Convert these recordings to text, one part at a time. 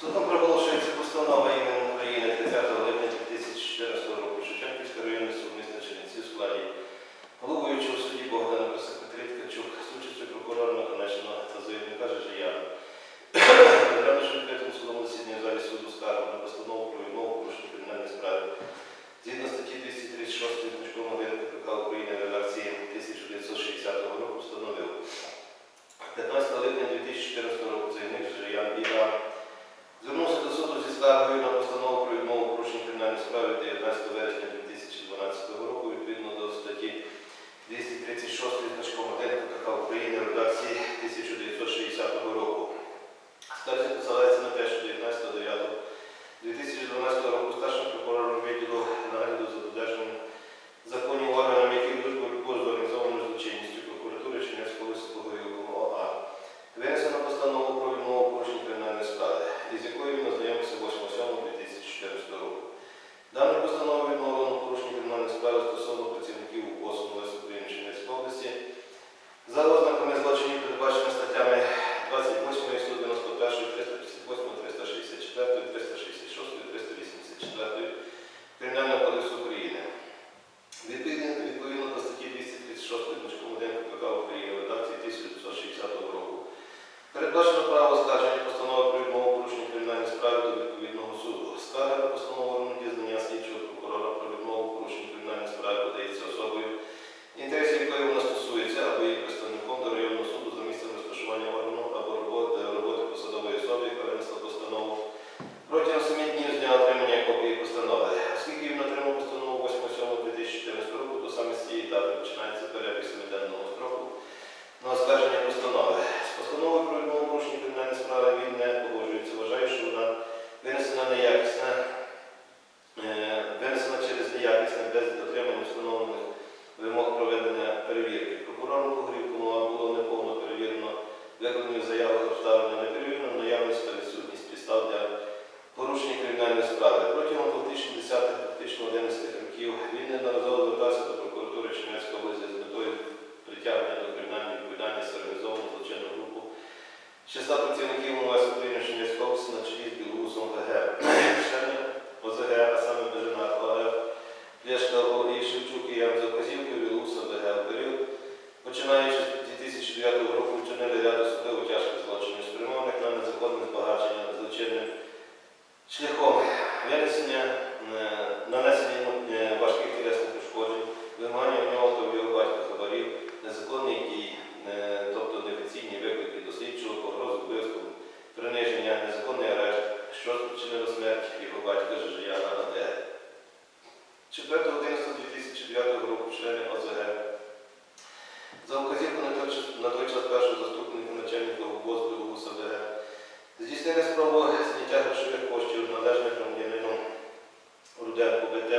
Судом проголошується постанова імені України 30 липня 2014 року Шевченківської районної суд міста Чернівці у складі головуючого судді Богдана Косака Ткачук, сучасті прокурора Наконечного та заявника Жижияна. Рано Шевченківському судовому засіданні в залі суду скаргу на постанову про відмову порушення кримінальної справи. Згідно статті 236 Книжкового 1 КПК України в редакції 1960 року встановив 15 липня 2014 року заявник Жижиян і 4.11.2009 року члени АЗГ за указівку на той час першого заступника начальника УБОЗ УСДГ здійснили справу зняття грошових коштів належних громадянину Руденко БТ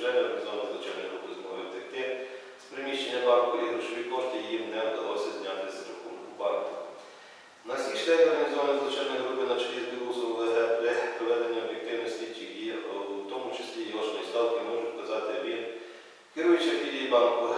бюджету організовано злочинної групи змогли втекти. З приміщення банку і грошові кошти їм не вдалося зняти з рахунку банку. На всіх члені організованої злочинної групи на чолі з Білусом ОЛГ при проведенні об'єктивних слідчих дій, в е, тому числі і ставки, можуть вказати він, керуючи філії банку.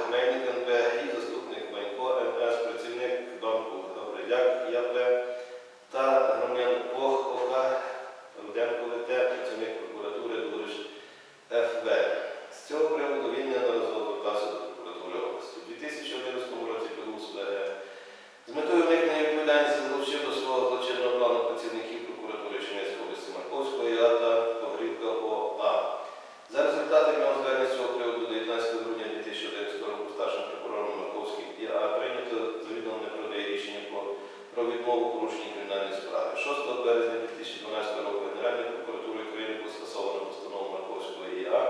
порушенні кримінальної справи. 6 березня 2012 року Генеральної прокуратури України було скасовано постанову Марковського ІА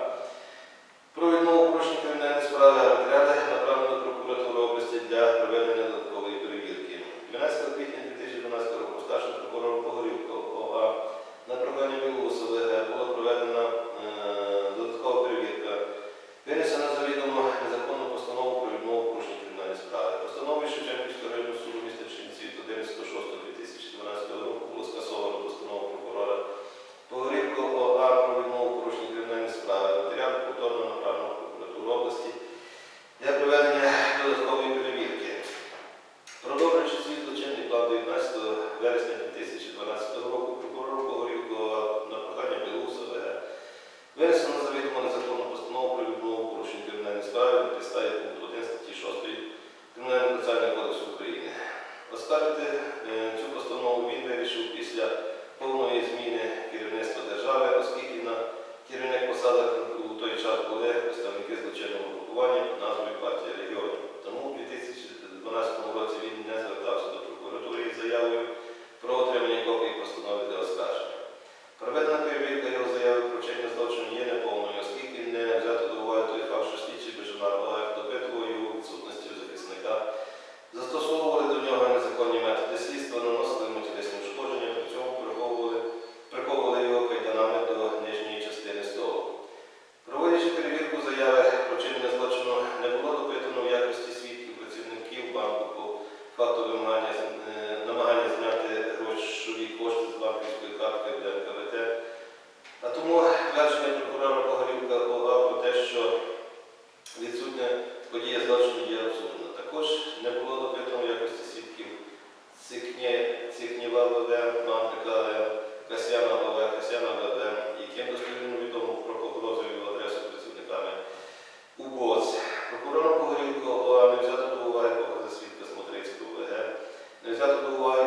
про відмову порушення кримінальної справи матеріали направлено до прокуратури області для проведення додаткової перевірки. 12 квітня 2012 року старшим прокурором Погорівка ОА на прохання Білоусови була проведена е, додаткова перевірка. Винесена завідомо незаконну постанову про відмову порушення кримінальної справи. Постанови Шевченківського районного суду міста Чернівців 11 ставити не взято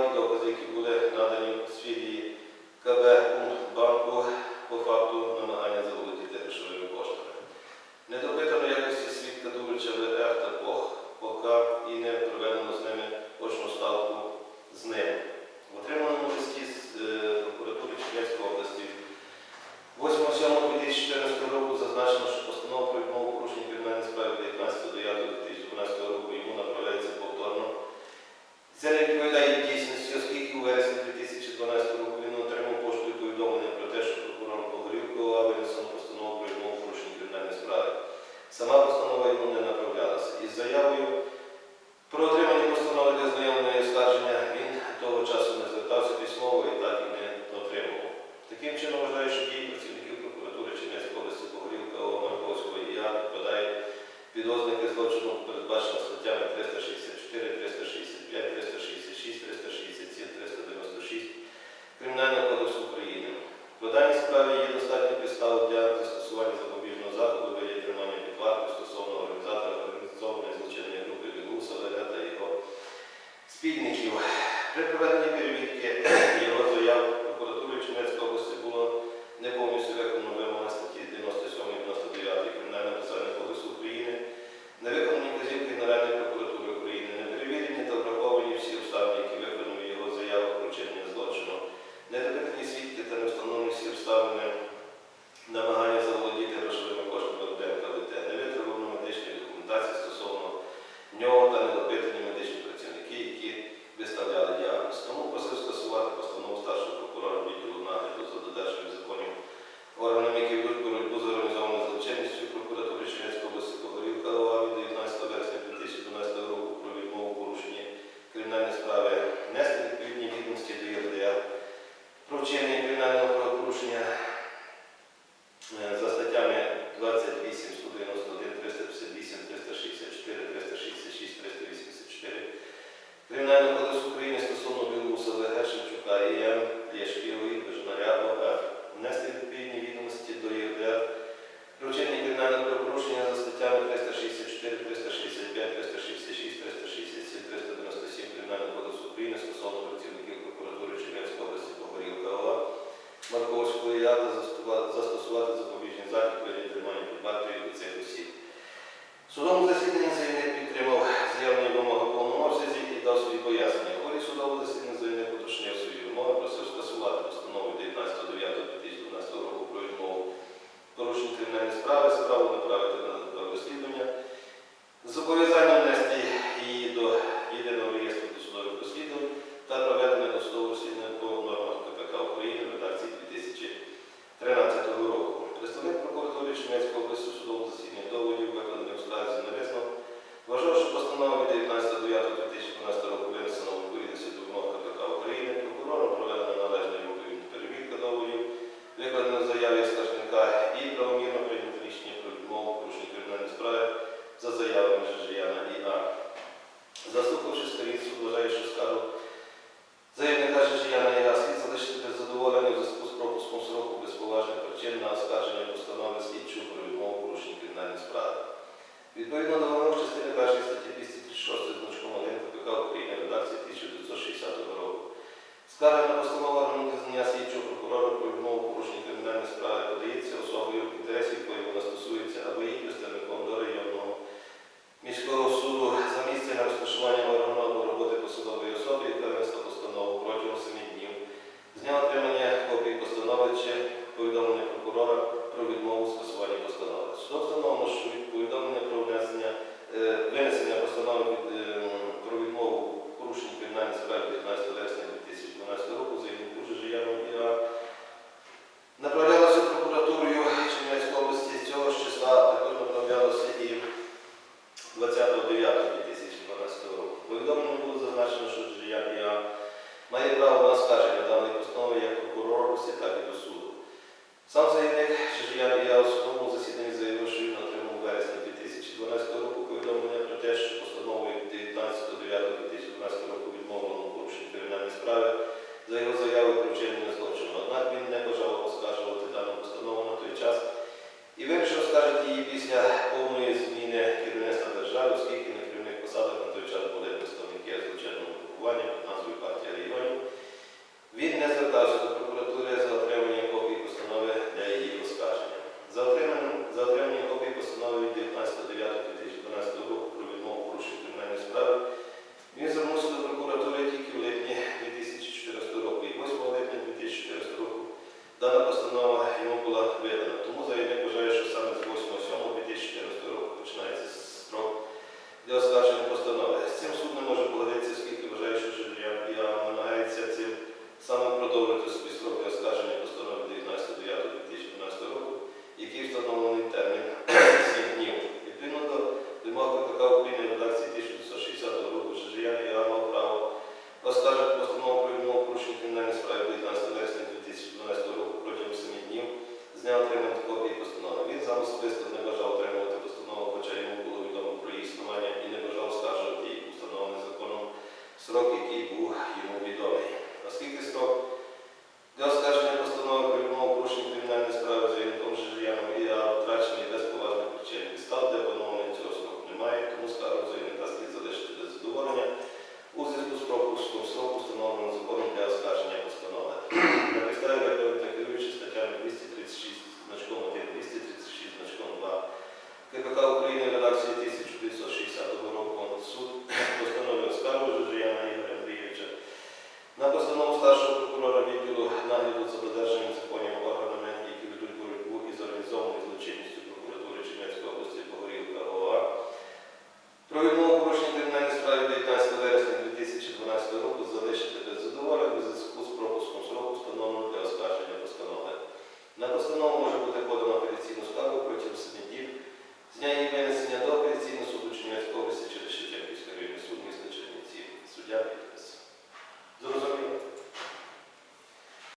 і після повної зміни.